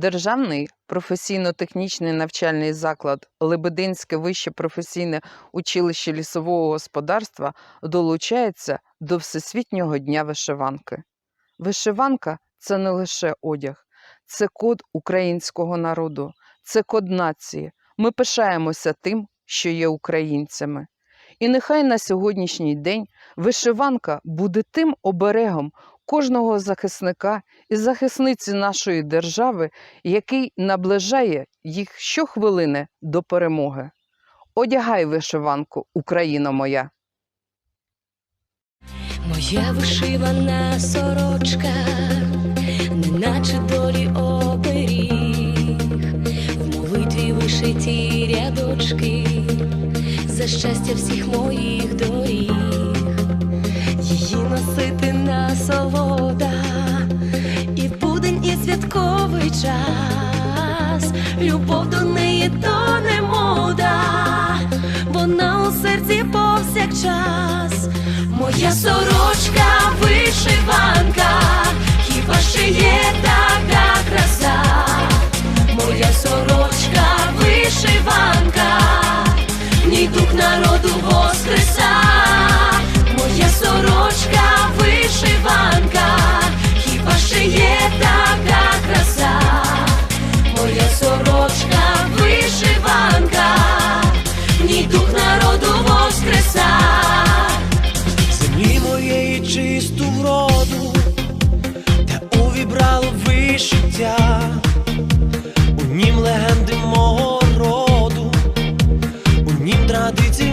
Державний професійно-технічний навчальний заклад Лебединське вище професійне училище лісового господарства долучається до Всесвітнього дня вишиванки. Вишиванка це не лише одяг, це код українського народу, це код нації. Ми пишаємося тим, що є українцями. І нехай на сьогоднішній день вишиванка буде тим оберегом кожного захисника і захисниці нашої держави, який наближає їх щохвилини до перемоги. Одягай вишиванку, Україно моя! Моя вишивана сорочка, неначе долі оберіг, в молитві вишиті рядочки, за щастя всіх моїх доріг, її носити насолода, і будень, і святковий час, любов до неї то не мода, вона у серці повсякчас. Моя сорочка вишиванка, хіба ще є така краса? Моя сорочка вишиванка, своєї чисту вроду, та увібрало вишиття, у нім легенди мого роду, у нім традиції.